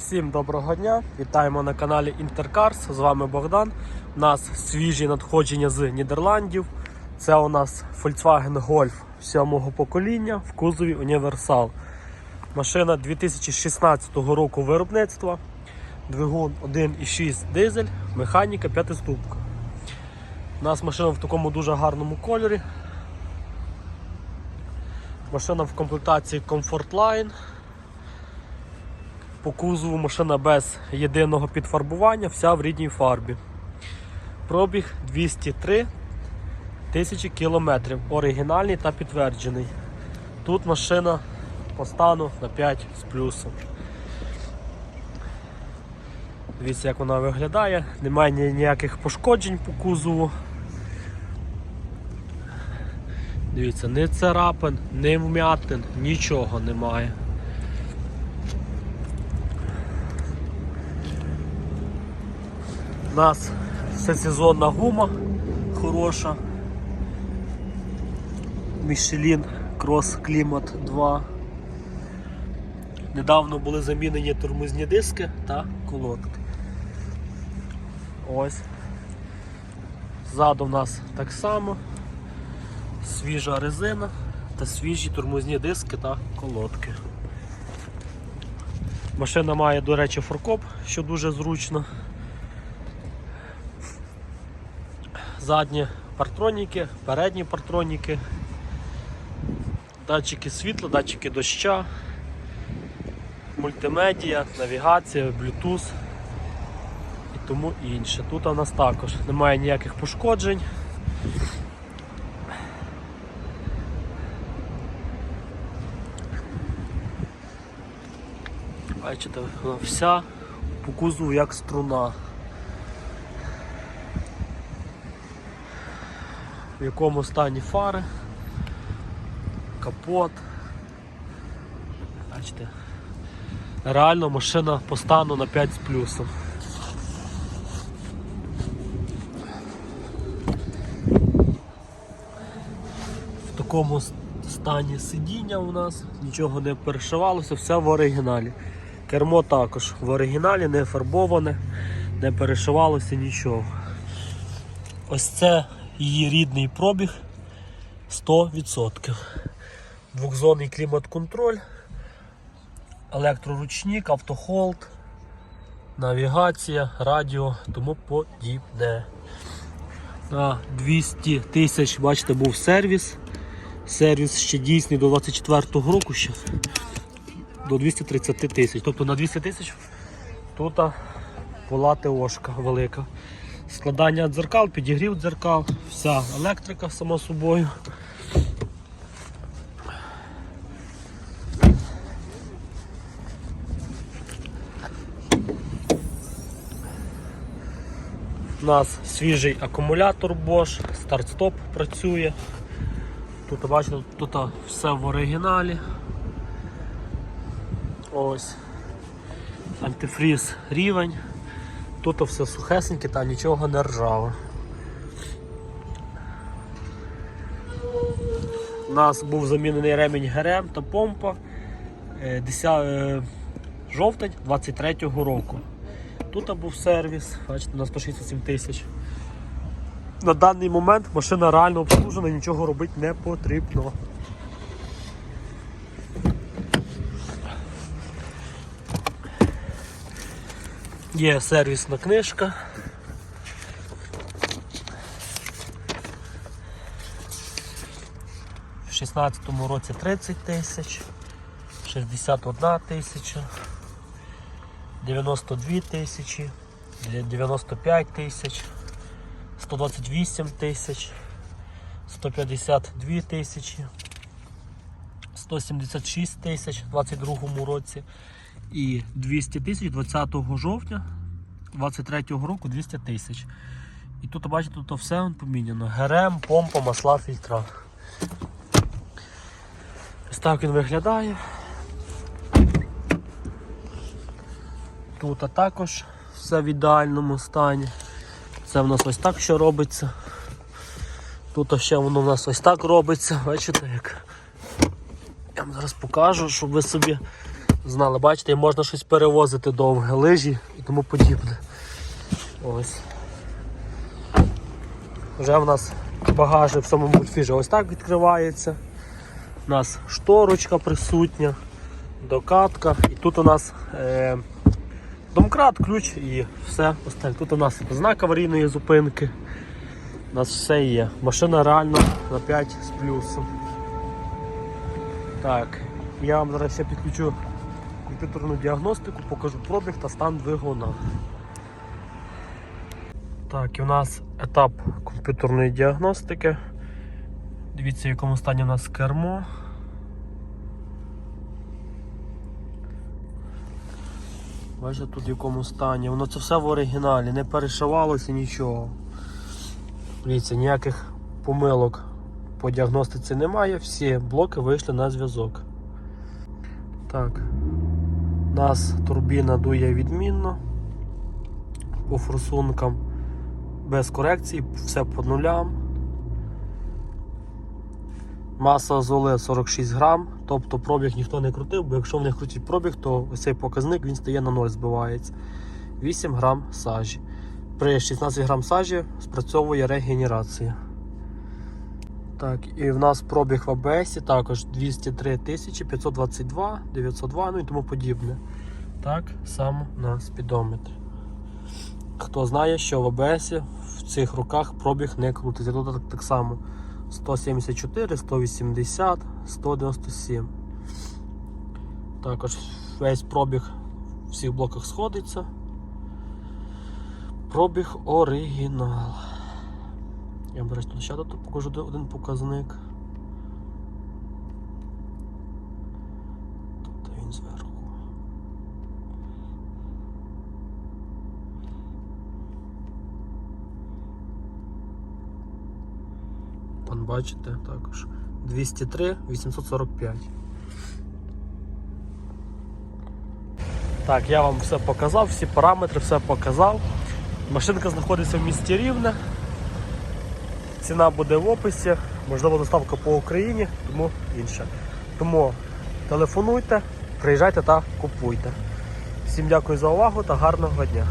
Всім доброго дня! Вітаємо на каналі Інтеркарс. З вами Богдан. У нас свіжі надходження з Нідерландів. Це у нас Volkswagen Golf 7 покоління в кузові Універсал. Машина 2016 року виробництва. Двигун 1,6 дизель, механіка 5 ступка. У нас машина в такому дуже гарному кольорі. Машина в комплектації Comfort Line. По кузову машина без єдиного підфарбування, вся в рідній фарбі. Пробіг 203 тисячі кілометрів. Оригінальний та підтверджений. Тут машина по стану на 5 з плюсом. Дивіться, як вона виглядає. Немає ніяких пошкоджень по кузову. Дивіться, ні царапин, ні вмятин, нічого немає. У нас всесезонна гума хороша. Michelin Cross Climat 2. Недавно були замінені тормозні диски та колодки. Ось. Ззаду в нас так само. Свіжа резина та свіжі тормозні диски та колодки. Машина має, до речі, форкоп, що дуже зручно. Задні партроніки, передні партроніки, датчики світла, датчики доща, мультимедіа, навігація, Bluetooth і тому інше. Тут у нас також немає ніяких пошкоджень. Бачите, вона вся по кузову як струна. В якому стані фари, капот. Бачите, реально машина по стану на 5 з плюсом. В такому стані сидіння у нас, нічого не перешивалося, все в оригіналі. Кермо також в оригіналі, не фарбоване, не перешивалося нічого. Ось це її рідний пробіг 100%. Двохзонний клімат-контроль, електроручник, автохолд, навігація, радіо, тому подібне. На 200 тисяч, бачите, був сервіс. Сервіс ще дійсний до 24-го року ще до 230 тисяч. Тобто на 200 тисяч тут була ТОшка велика. Складання дзеркал, підігрів дзеркал, вся електрика само собою. У нас свіжий акумулятор Bosch, старт-стоп працює. Тут бачите, тут все в оригіналі. Ось. Антифріз рівень. Тут все сухесеньке та нічого не ржаве. У нас був замінений ремінь ГРМ та помпа е, 10, е, жовтень 23-го року. Тут був сервіс, бачите, на 167 тисяч. На даний момент машина реально обслужена, нічого робити не потрібно. Є сервісна книжка. В 16-му році 30 тисяч, 61 тисяча, 92 тисячі, 95 тисяч, 128 тисяч, 152 тисячі, 176 тисяч у 22 році і 200 тисяч 20 жовтня 23 року 200 тисяч. І тут бачите, тут все поміняно. ГРМ, помпа, масла, фільтра. Ось так він виглядає. Тут також все в ідеальному стані. Це в нас ось так що робиться. Тут ще воно в нас ось так робиться. Бачите як? Я вам зараз покажу, щоб ви собі знали, бачите, можна щось перевозити довге, лижі і тому подібне. Ось. Вже в нас багажник в самому мультфіжі ось так відкривається. У нас шторочка присутня, докатка. І тут у нас е, домкрат, ключ і все остальне. Тут у нас знак аварійної зупинки. У нас все є. Машина реально на 5 з плюсом. Так, я вам зараз ще підключу комп'ютерну діагностику, покажу пробіг та стан двигуна. Так, і у нас етап комп'ютерної діагностики. Дивіться, в якому стані у нас кермо. Бачите, тут в якому стані. Воно це все в оригіналі, не перешивалося нічого. Дивіться, ніяких помилок по діагностиці немає, всі блоки вийшли на зв'язок. Так, нас турбіна дує відмінно по форсункам, без корекцій, все по нулям. Маса золи 46 грам, тобто пробіг ніхто не крутив, бо якщо в них крутить пробіг, то ось цей показник він стає на 0, збивається. 8 грам сажі. При 16 грам сажі спрацьовує регенерація. Так, і в нас пробіг в АБС також 203 тисячі 522, 902, ну і тому подібне. Так само на спідометрі. Хто знає, що в АБС в цих руках пробіг не крутиться. Тут так, так само 174, 180, 197. Також весь пробіг в всіх блоках сходиться. Пробіг оригінал. Я беру тут ще тут покажу один показник. Тут він зверху. Вон бачите також. 203 845. Так, я вам все показав, всі параметри, все показав. Машинка знаходиться в місті Рівне. Ціна буде в описі, можливо, доставка по Україні, тому інше. Тому телефонуйте, приїжджайте та купуйте. Всім дякую за увагу та гарного дня.